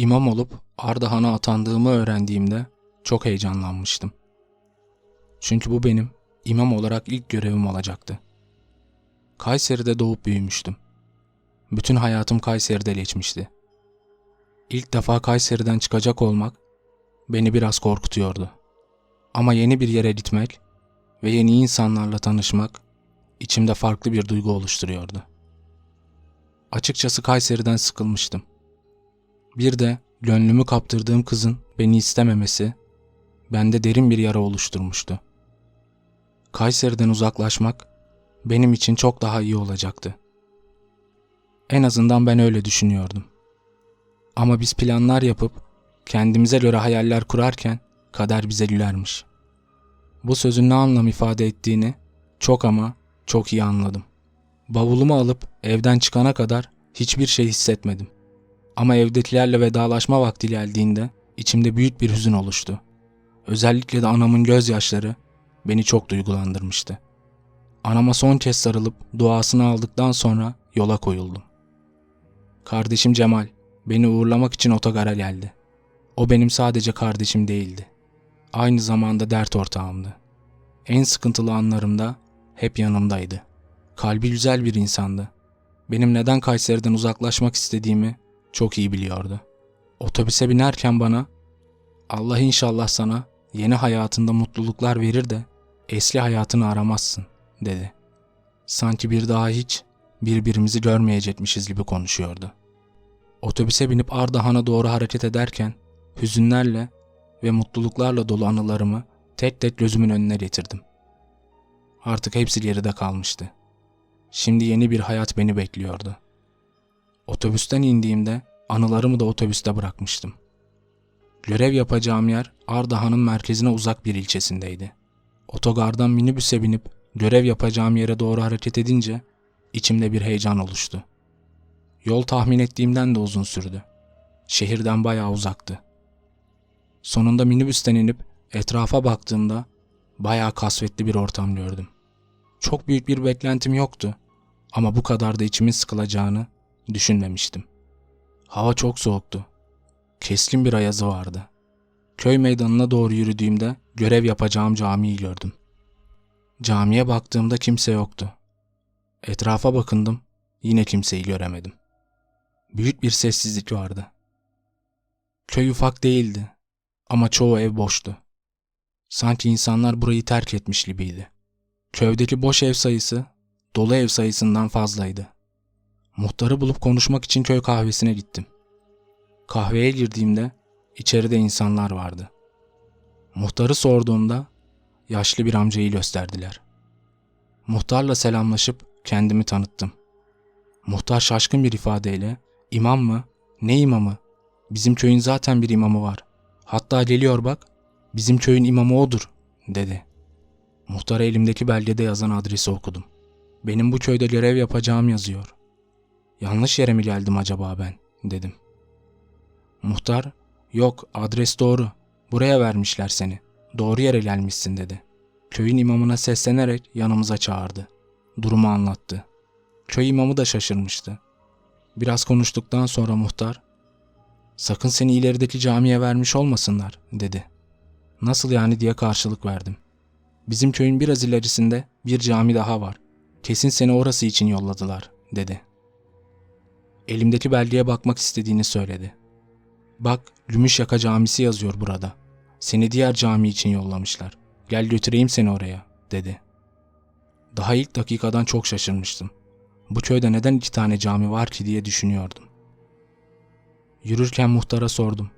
İmam olup Ardahan'a atandığımı öğrendiğimde çok heyecanlanmıştım. Çünkü bu benim imam olarak ilk görevim olacaktı. Kayseri'de doğup büyümüştüm. Bütün hayatım Kayseri'de geçmişti. İlk defa Kayseri'den çıkacak olmak beni biraz korkutuyordu. Ama yeni bir yere gitmek ve yeni insanlarla tanışmak içimde farklı bir duygu oluşturuyordu. Açıkçası Kayseri'den sıkılmıştım. Bir de gönlümü kaptırdığım kızın beni istememesi bende derin bir yara oluşturmuştu. Kayseri'den uzaklaşmak benim için çok daha iyi olacaktı. En azından ben öyle düşünüyordum. Ama biz planlar yapıp kendimize göre hayaller kurarken kader bize gülermiş. Bu sözün ne anlam ifade ettiğini çok ama çok iyi anladım. Bavulumu alıp evden çıkana kadar hiçbir şey hissetmedim. Ama evdekilerle vedalaşma vakti geldiğinde içimde büyük bir hüzün oluştu. Özellikle de anamın gözyaşları beni çok duygulandırmıştı. Anama son kez sarılıp duasını aldıktan sonra yola koyuldum. Kardeşim Cemal beni uğurlamak için otogara geldi. O benim sadece kardeşim değildi. Aynı zamanda dert ortağımdı. En sıkıntılı anlarımda hep yanımdaydı. Kalbi güzel bir insandı. Benim neden Kayseri'den uzaklaşmak istediğimi çok iyi biliyordu. Otobüse binerken bana Allah inşallah sana yeni hayatında mutluluklar verir de eski hayatını aramazsın dedi. Sanki bir daha hiç birbirimizi görmeyecekmişiz gibi konuşuyordu. Otobüse binip Ardahan'a doğru hareket ederken hüzünlerle ve mutluluklarla dolu anılarımı tek tek gözümün önüne getirdim. Artık hepsi geride kalmıştı. Şimdi yeni bir hayat beni bekliyordu. Otobüsten indiğimde anılarımı da otobüste bırakmıştım. Görev yapacağım yer Ardahan'ın merkezine uzak bir ilçesindeydi. Otogardan minibüse binip görev yapacağım yere doğru hareket edince içimde bir heyecan oluştu. Yol tahmin ettiğimden de uzun sürdü. Şehirden bayağı uzaktı. Sonunda minibüsten inip etrafa baktığımda bayağı kasvetli bir ortam gördüm. Çok büyük bir beklentim yoktu ama bu kadar da içimin sıkılacağını düşünmemiştim. Hava çok soğuktu. Keskin bir ayazı vardı. Köy meydanına doğru yürüdüğümde görev yapacağım camiyi gördüm. Camiye baktığımda kimse yoktu. Etrafa bakındım, yine kimseyi göremedim. Büyük bir sessizlik vardı. Köy ufak değildi ama çoğu ev boştu. Sanki insanlar burayı terk etmiş gibiydi. Köydeki boş ev sayısı dolu ev sayısından fazlaydı. Muhtarı bulup konuşmak için köy kahvesine gittim. Kahveye girdiğimde içeride insanlar vardı. Muhtarı sorduğumda yaşlı bir amcayı gösterdiler. Muhtarla selamlaşıp kendimi tanıttım. Muhtar şaşkın bir ifadeyle imam mı? Ne imamı? Bizim köyün zaten bir imamı var. Hatta geliyor bak bizim köyün imamı odur dedi. Muhtara elimdeki belgede yazan adresi okudum. Benim bu köyde görev yapacağım yazıyor. Yanlış yere mi geldim acaba ben dedim. Muhtar yok adres doğru buraya vermişler seni doğru yere gelmişsin dedi. Köyün imamına seslenerek yanımıza çağırdı. Durumu anlattı. Köy imamı da şaşırmıştı. Biraz konuştuktan sonra muhtar sakın seni ilerideki camiye vermiş olmasınlar dedi. Nasıl yani diye karşılık verdim. Bizim köyün biraz ilerisinde bir cami daha var. Kesin seni orası için yolladılar dedi. Elimdeki belgeye bakmak istediğini söyledi. Bak Gümüşyaka Camisi yazıyor burada. Seni diğer cami için yollamışlar. Gel götüreyim seni oraya dedi. Daha ilk dakikadan çok şaşırmıştım. Bu köyde neden iki tane cami var ki diye düşünüyordum. Yürürken muhtara sordum.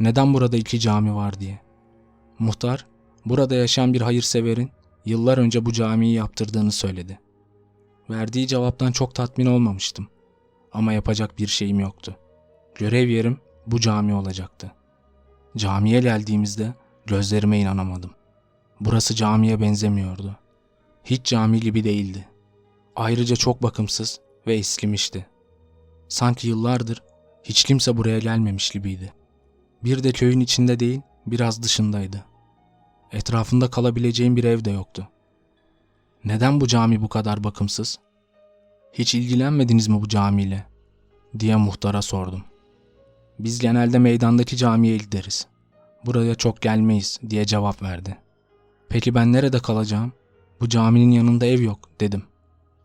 Neden burada iki cami var diye. Muhtar, burada yaşayan bir hayırseverin yıllar önce bu camiyi yaptırdığını söyledi. Verdiği cevaptan çok tatmin olmamıştım. Ama yapacak bir şeyim yoktu. Görev yerim bu cami olacaktı. Camiye geldiğimizde gözlerime inanamadım. Burası camiye benzemiyordu. Hiç cami gibi değildi. Ayrıca çok bakımsız ve eskimişti. Sanki yıllardır hiç kimse buraya gelmemiş gibiydi. Bir de köyün içinde değil, biraz dışındaydı. Etrafında kalabileceğim bir ev de yoktu. Neden bu cami bu kadar bakımsız? Hiç ilgilenmediniz mi bu camiyle? diye muhtara sordum. Biz genelde meydandaki camiye gideriz. Buraya çok gelmeyiz diye cevap verdi. Peki ben nerede kalacağım? Bu caminin yanında ev yok dedim.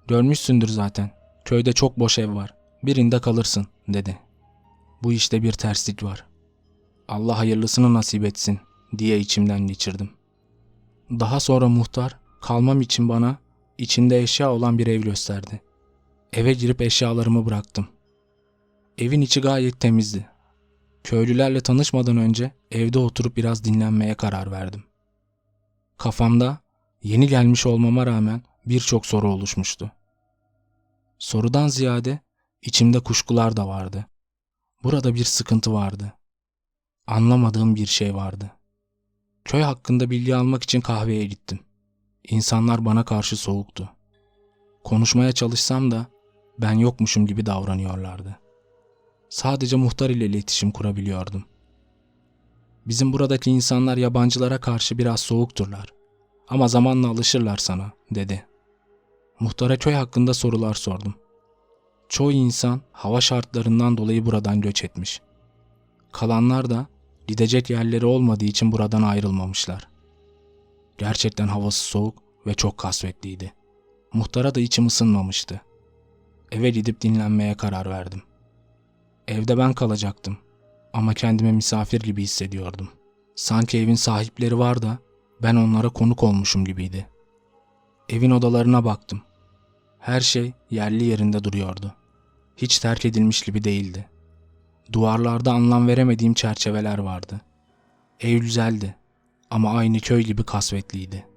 Görmüşsündür zaten. Köyde çok boş ev var. Birinde kalırsın dedi. Bu işte bir terslik var. Allah hayırlısını nasip etsin diye içimden geçirdim. Daha sonra muhtar kalmam için bana içinde eşya olan bir ev gösterdi. Eve girip eşyalarımı bıraktım. Evin içi gayet temizdi. Köylülerle tanışmadan önce evde oturup biraz dinlenmeye karar verdim. Kafamda yeni gelmiş olmama rağmen birçok soru oluşmuştu. Sorudan ziyade içimde kuşkular da vardı. Burada bir sıkıntı vardı. Anlamadığım bir şey vardı. Köy hakkında bilgi almak için kahveye gittim. İnsanlar bana karşı soğuktu. Konuşmaya çalışsam da ben yokmuşum gibi davranıyorlardı. Sadece muhtar ile iletişim kurabiliyordum. Bizim buradaki insanlar yabancılara karşı biraz soğukturlar. Ama zamanla alışırlar sana, dedi. Muhtara köy hakkında sorular sordum. Çoğu insan hava şartlarından dolayı buradan göç etmiş. Kalanlar da gidecek yerleri olmadığı için buradan ayrılmamışlar. Gerçekten havası soğuk ve çok kasvetliydi. Muhtara da içim ısınmamıştı. Eve gidip dinlenmeye karar verdim. Evde ben kalacaktım ama kendime misafir gibi hissediyordum. Sanki evin sahipleri var da ben onlara konuk olmuşum gibiydi. Evin odalarına baktım. Her şey yerli yerinde duruyordu. Hiç terk edilmiş gibi değildi. Duvarlarda anlam veremediğim çerçeveler vardı. Ev güzeldi ama aynı köy gibi kasvetliydi.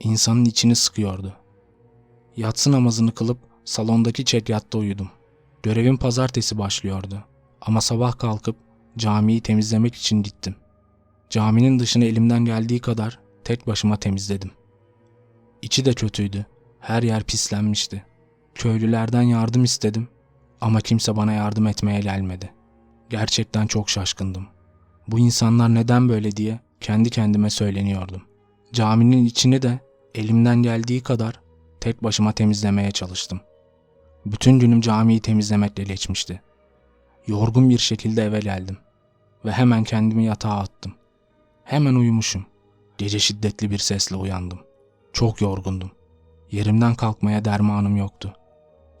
İnsanın içini sıkıyordu. Yatsı namazını kılıp salondaki çekyatta uyudum. Görevim pazartesi başlıyordu. Ama sabah kalkıp camiyi temizlemek için gittim. Caminin dışını elimden geldiği kadar tek başıma temizledim. İçi de kötüydü. Her yer pislenmişti. Köylülerden yardım istedim ama kimse bana yardım etmeye gelmedi. Gerçekten çok şaşkındım. Bu insanlar neden böyle diye kendi kendime söyleniyordum. Caminin içini de elimden geldiği kadar tek başıma temizlemeye çalıştım. Bütün günüm camiyi temizlemekle geçmişti. Yorgun bir şekilde eve geldim ve hemen kendimi yatağa attım. Hemen uyumuşum. Gece şiddetli bir sesle uyandım. Çok yorgundum. Yerimden kalkmaya dermanım yoktu.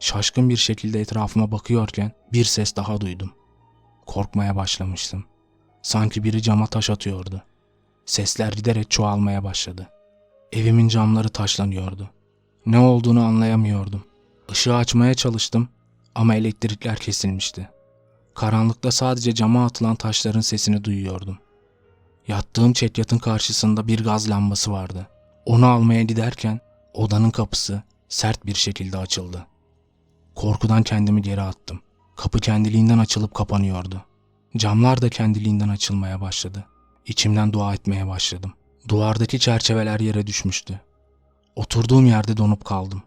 Şaşkın bir şekilde etrafıma bakıyorken bir ses daha duydum. Korkmaya başlamıştım. Sanki biri cama taş atıyordu. Sesler giderek çoğalmaya başladı. Evimin camları taşlanıyordu. Ne olduğunu anlayamıyordum. Işığı açmaya çalıştım ama elektrikler kesilmişti. Karanlıkta sadece cama atılan taşların sesini duyuyordum. Yattığım çekyatın karşısında bir gaz lambası vardı. Onu almaya giderken odanın kapısı sert bir şekilde açıldı. Korkudan kendimi geri attım. Kapı kendiliğinden açılıp kapanıyordu. Camlar da kendiliğinden açılmaya başladı. İçimden dua etmeye başladım. Duvardaki çerçeveler yere düşmüştü. Oturduğum yerde donup kaldım.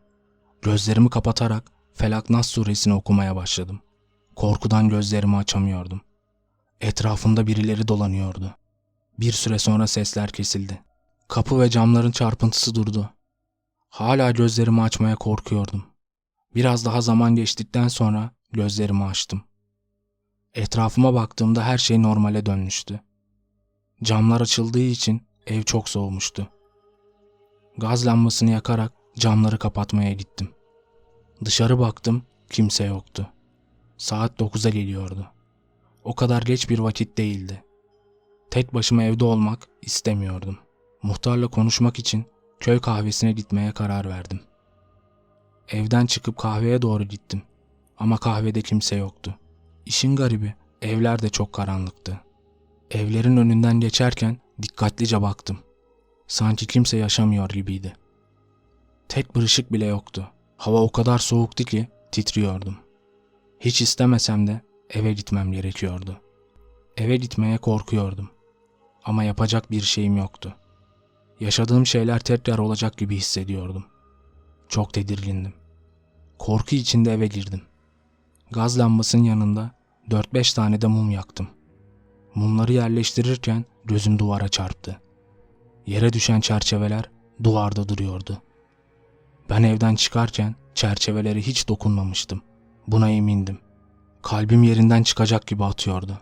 Gözlerimi kapatarak Felak Nas suresini okumaya başladım. Korkudan gözlerimi açamıyordum. Etrafımda birileri dolanıyordu. Bir süre sonra sesler kesildi. Kapı ve camların çarpıntısı durdu. Hala gözlerimi açmaya korkuyordum. Biraz daha zaman geçtikten sonra gözlerimi açtım. Etrafıma baktığımda her şey normale dönmüştü. Camlar açıldığı için ev çok soğumuştu. Gaz lambasını yakarak camları kapatmaya gittim. Dışarı baktım, kimse yoktu. Saat 9'a geliyordu. O kadar geç bir vakit değildi. Tek başıma evde olmak istemiyordum. Muhtarla konuşmak için köy kahvesine gitmeye karar verdim. Evden çıkıp kahveye doğru gittim. Ama kahvede kimse yoktu. İşin garibi, evler de çok karanlıktı. Evlerin önünden geçerken dikkatlice baktım. Sanki kimse yaşamıyor gibiydi. Tek bir ışık bile yoktu. Hava o kadar soğuktu ki titriyordum. Hiç istemesem de eve gitmem gerekiyordu. Eve gitmeye korkuyordum. Ama yapacak bir şeyim yoktu. Yaşadığım şeyler tekrar olacak gibi hissediyordum. Çok tedirgindim. Korku içinde eve girdim. Gaz lambasının yanında 4-5 tane de mum yaktım. Mumları yerleştirirken gözüm duvara çarptı. Yere düşen çerçeveler duvarda duruyordu. Ben evden çıkarken çerçevelere hiç dokunmamıştım. Buna emindim. Kalbim yerinden çıkacak gibi atıyordu.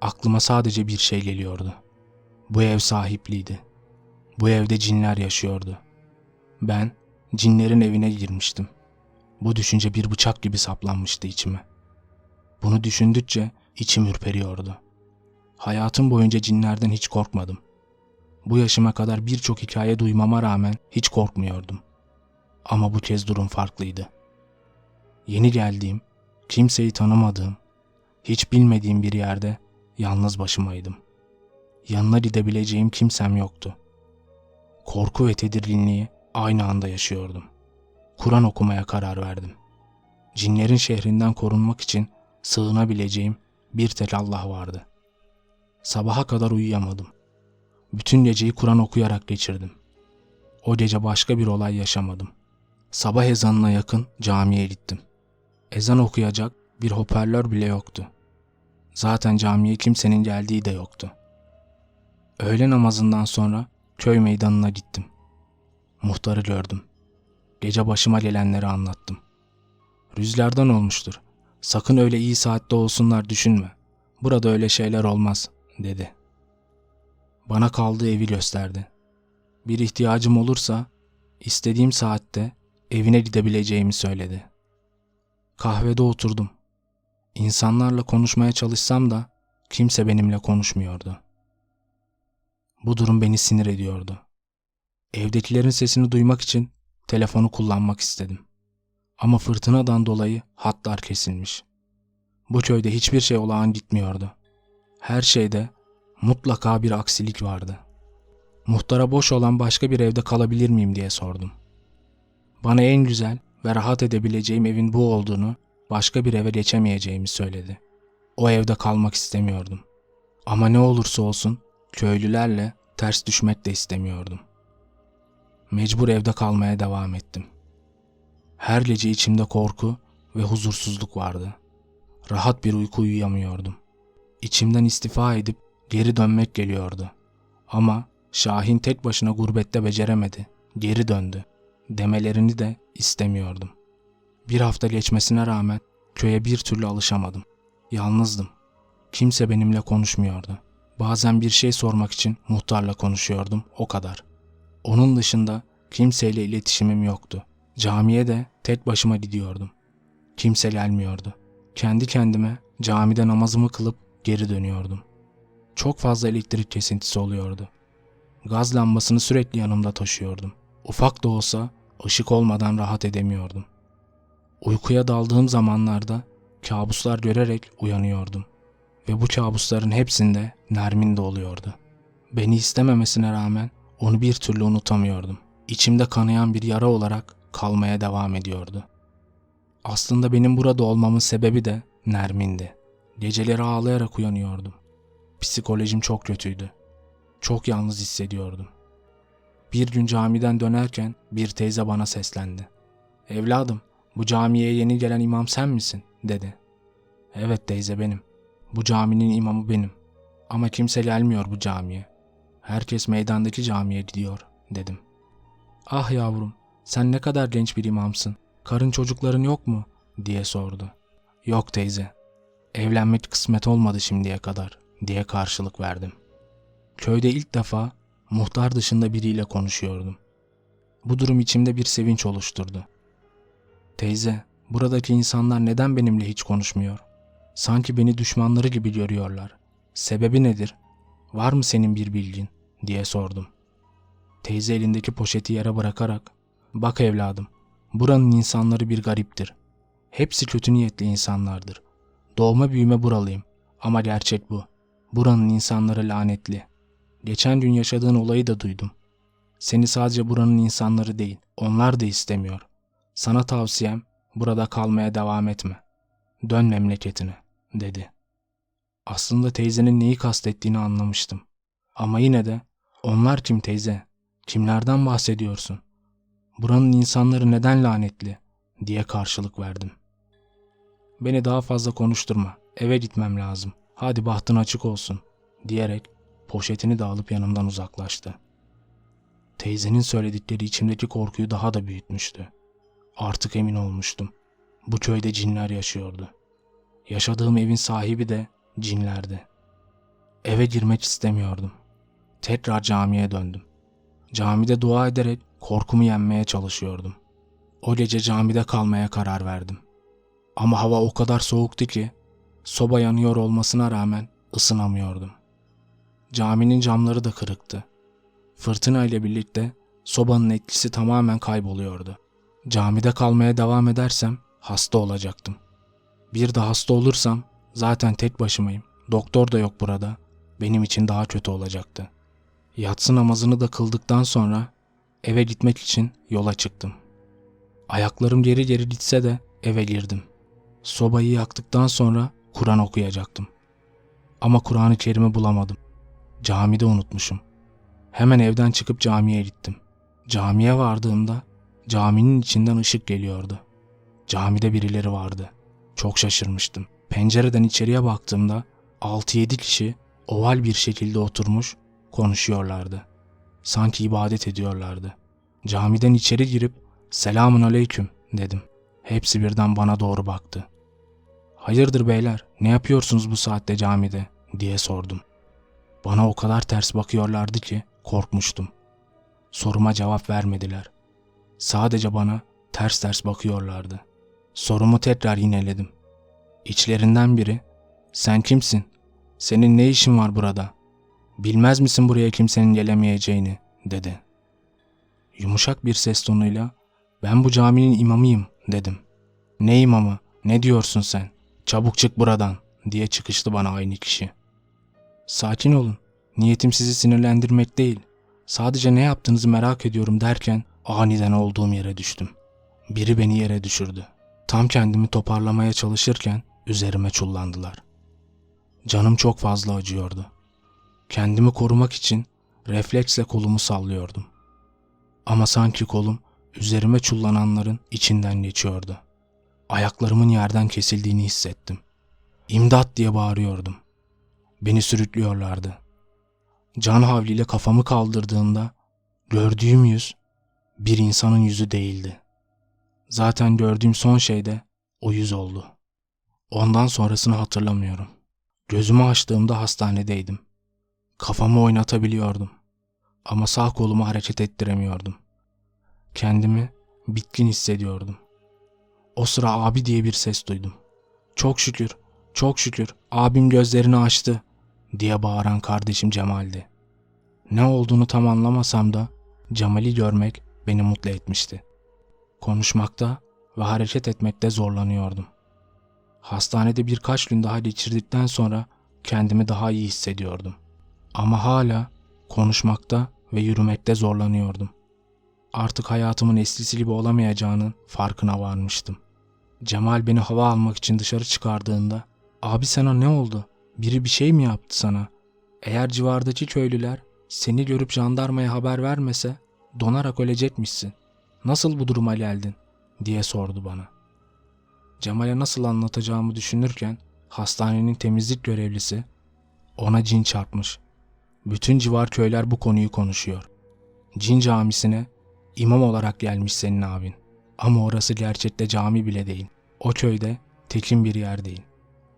Aklıma sadece bir şey geliyordu. Bu ev sahipliydi. Bu evde cinler yaşıyordu. Ben cinlerin evine girmiştim. Bu düşünce bir bıçak gibi saplanmıştı içime. Bunu düşündükçe içim ürperiyordu. Hayatım boyunca cinlerden hiç korkmadım. Bu yaşıma kadar birçok hikaye duymama rağmen hiç korkmuyordum. Ama bu kez durum farklıydı. Yeni geldiğim, kimseyi tanımadığım, hiç bilmediğim bir yerde yalnız başımaydım. Yanına gidebileceğim kimsem yoktu. Korku ve tedirginliği aynı anda yaşıyordum. Kur'an okumaya karar verdim. Cinlerin şehrinden korunmak için sığınabileceğim bir tek Allah vardı. Sabaha kadar uyuyamadım. Bütün geceyi Kur'an okuyarak geçirdim. O gece başka bir olay yaşamadım. Sabah ezanına yakın camiye gittim. Ezan okuyacak bir hoparlör bile yoktu. Zaten camiye kimsenin geldiği de yoktu. Öğle namazından sonra köy meydanına gittim. Muhtarı gördüm. Gece başıma gelenleri anlattım. Rüzgardan olmuştur. Sakın öyle iyi saatte olsunlar düşünme. Burada öyle şeyler olmaz, dedi. Bana kaldığı evi gösterdi. Bir ihtiyacım olursa istediğim saatte evine gidebileceğimi söyledi. Kahvede oturdum. İnsanlarla konuşmaya çalışsam da kimse benimle konuşmuyordu. Bu durum beni sinir ediyordu. Evdekilerin sesini duymak için telefonu kullanmak istedim. Ama fırtınadan dolayı hatlar kesilmiş. Bu köyde hiçbir şey olağan gitmiyordu. Her şeyde mutlaka bir aksilik vardı. Muhtara boş olan başka bir evde kalabilir miyim diye sordum. Bana en güzel ve rahat edebileceğim evin bu olduğunu, başka bir eve geçemeyeceğimi söyledi. O evde kalmak istemiyordum. Ama ne olursa olsun köylülerle ters düşmek de istemiyordum. Mecbur evde kalmaya devam ettim. Her gece içimde korku ve huzursuzluk vardı. Rahat bir uyku uyuyamıyordum. İçimden istifa edip geri dönmek geliyordu. Ama Şahin tek başına gurbette beceremedi. Geri döndü. Demelerini de istemiyordum. Bir hafta geçmesine rağmen köye bir türlü alışamadım. Yalnızdım. Kimse benimle konuşmuyordu. Bazen bir şey sormak için muhtarla konuşuyordum, o kadar. Onun dışında kimseyle iletişimim yoktu. Camiye de tek başıma gidiyordum. Kimse gelmiyordu. Kendi kendime camide namazımı kılıp geri dönüyordum. Çok fazla elektrik kesintisi oluyordu. Gaz lambasını sürekli yanımda taşıyordum. Ufak da olsa ışık olmadan rahat edemiyordum. Uykuya daldığım zamanlarda kabuslar görerek uyanıyordum. Ve bu kabusların hepsinde Nermin de oluyordu. Beni istememesine rağmen onu bir türlü unutamıyordum. İçimde kanayan bir yara olarak kalmaya devam ediyordu. Aslında benim burada olmamın sebebi de Nermin'di. Geceleri ağlayarak uyanıyordum. Psikolojim çok kötüydü. Çok yalnız hissediyordum. Bir gün camiden dönerken bir teyze bana seslendi. Evladım, bu camiye yeni gelen imam sen misin? dedi. Evet teyze benim. Bu caminin imamı benim. Ama kimse gelmiyor bu camiye. Herkes meydandaki camiye gidiyor, dedim. Ah yavrum, sen ne kadar genç bir imamsın. Karın çocukların yok mu? diye sordu. Yok teyze. Evlenmek kısmet olmadı şimdiye kadar, diye karşılık verdim. Köyde ilk defa muhtar dışında biriyle konuşuyordum. Bu durum içimde bir sevinç oluşturdu. Teyze, buradaki insanlar neden benimle hiç konuşmuyor? Sanki beni düşmanları gibi görüyorlar. Sebebi nedir? Var mı senin bir bilgin? diye sordum. Teyze elindeki poşeti yere bırakarak, bak evladım, buranın insanları bir gariptir. Hepsi kötü niyetli insanlardır. Doğma büyüme buralıyım ama gerçek bu. Buranın insanları lanetli. Geçen gün yaşadığın olayı da duydum. Seni sadece buranın insanları değil, onlar da istemiyor. Sana tavsiyem burada kalmaya devam etme. Dön memleketine, dedi. Aslında teyzenin neyi kastettiğini anlamıştım. Ama yine de onlar kim teyze? Kimlerden bahsediyorsun? Buranın insanları neden lanetli? diye karşılık verdim. Beni daha fazla konuşturma. Eve gitmem lazım. Hadi bahtın açık olsun diyerek poşetini de alıp yanımdan uzaklaştı. Teyzenin söyledikleri içimdeki korkuyu daha da büyütmüştü. Artık emin olmuştum. Bu köyde cinler yaşıyordu. Yaşadığım evin sahibi de cinlerdi. Eve girmek istemiyordum. Tekrar camiye döndüm. Camide dua ederek korkumu yenmeye çalışıyordum. O gece camide kalmaya karar verdim. Ama hava o kadar soğuktu ki soba yanıyor olmasına rağmen ısınamıyordum. Caminin camları da kırıktı. Fırtına ile birlikte sobanın etkisi tamamen kayboluyordu. Camide kalmaya devam edersem hasta olacaktım. Bir de hasta olursam zaten tek başımayım. Doktor da yok burada. Benim için daha kötü olacaktı. Yatsı namazını da kıldıktan sonra eve gitmek için yola çıktım. Ayaklarım geri geri gitse de eve girdim. Sobayı yaktıktan sonra Kur'an okuyacaktım. Ama Kur'an-ı Kerim'i bulamadım. Camide unutmuşum. Hemen evden çıkıp camiye gittim. Camiye vardığımda caminin içinden ışık geliyordu. Camide birileri vardı. Çok şaşırmıştım. Pencereden içeriye baktığımda 6-7 kişi oval bir şekilde oturmuş konuşuyorlardı. Sanki ibadet ediyorlardı. Camiden içeri girip selamun aleyküm dedim. Hepsi birden bana doğru baktı. Hayırdır beyler ne yapıyorsunuz bu saatte camide diye sordum. Bana o kadar ters bakıyorlardı ki korkmuştum. Soruma cevap vermediler. Sadece bana ters ters bakıyorlardı. Sorumu tekrar yineledim. İçlerinden biri sen kimsin? Senin ne işin var burada? Bilmez misin buraya kimsenin gelemeyeceğini?" dedi. Yumuşak bir ses tonuyla "Ben bu caminin imamıyım." dedim. "Ne imamı? Ne diyorsun sen? Çabuk çık buradan." diye çıkıştı bana aynı kişi. "Sakin olun. Niyetim sizi sinirlendirmek değil. Sadece ne yaptığınızı merak ediyorum." derken aniden olduğum yere düştüm. Biri beni yere düşürdü. Tam kendimi toparlamaya çalışırken üzerime çullandılar. Canım çok fazla acıyordu. Kendimi korumak için refleksle kolumu sallıyordum. Ama sanki kolum üzerime çullananların içinden geçiyordu. Ayaklarımın yerden kesildiğini hissettim. İmdat diye bağırıyordum. Beni sürüklüyorlardı. Can havliyle kafamı kaldırdığımda gördüğüm yüz bir insanın yüzü değildi. Zaten gördüğüm son şey de o yüz oldu. Ondan sonrasını hatırlamıyorum. Gözümü açtığımda hastanedeydim. Kafamı oynatabiliyordum. Ama sağ kolumu hareket ettiremiyordum. Kendimi bitkin hissediyordum. O sıra abi diye bir ses duydum. Çok şükür, çok şükür abim gözlerini açtı diye bağıran kardeşim Cemal'di. Ne olduğunu tam anlamasam da Cemal'i görmek beni mutlu etmişti. Konuşmakta ve hareket etmekte zorlanıyordum. Hastanede birkaç gün daha geçirdikten sonra kendimi daha iyi hissediyordum. Ama hala konuşmakta ve yürümekte zorlanıyordum. Artık hayatımın eskisi gibi olamayacağının farkına varmıştım. Cemal beni hava almak için dışarı çıkardığında "Abi sana ne oldu? Biri bir şey mi yaptı sana? Eğer civardaki köylüler seni görüp jandarmaya haber vermese donarak ölecekmişsin. Nasıl bu duruma geldin?" diye sordu bana. Cemal'e nasıl anlatacağımı düşünürken hastanenin temizlik görevlisi ona cin çarpmış. Bütün civar köyler bu konuyu konuşuyor. Cin camisine imam olarak gelmiş senin abin. Ama orası gerçekte cami bile değil. O köyde tekin bir yer değil.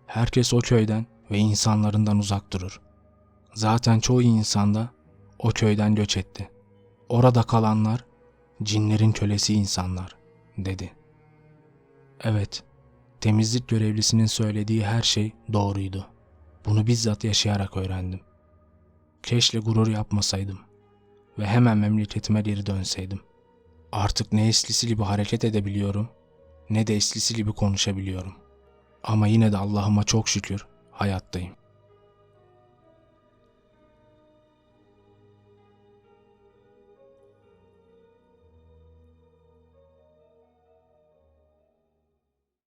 Herkes o köyden ve insanlarından uzak durur. Zaten çoğu insan da o köyden göç etti. Orada kalanlar cinlerin kölesi insanlar, dedi. Evet, temizlik görevlisinin söylediği her şey doğruydu. Bunu bizzat yaşayarak öğrendim. Keşke gurur yapmasaydım ve hemen memleketime geri dönseydim. Artık ne eskisi gibi hareket edebiliyorum ne de eskisi gibi konuşabiliyorum. Ama yine de Allah'ıma çok şükür hayattayım.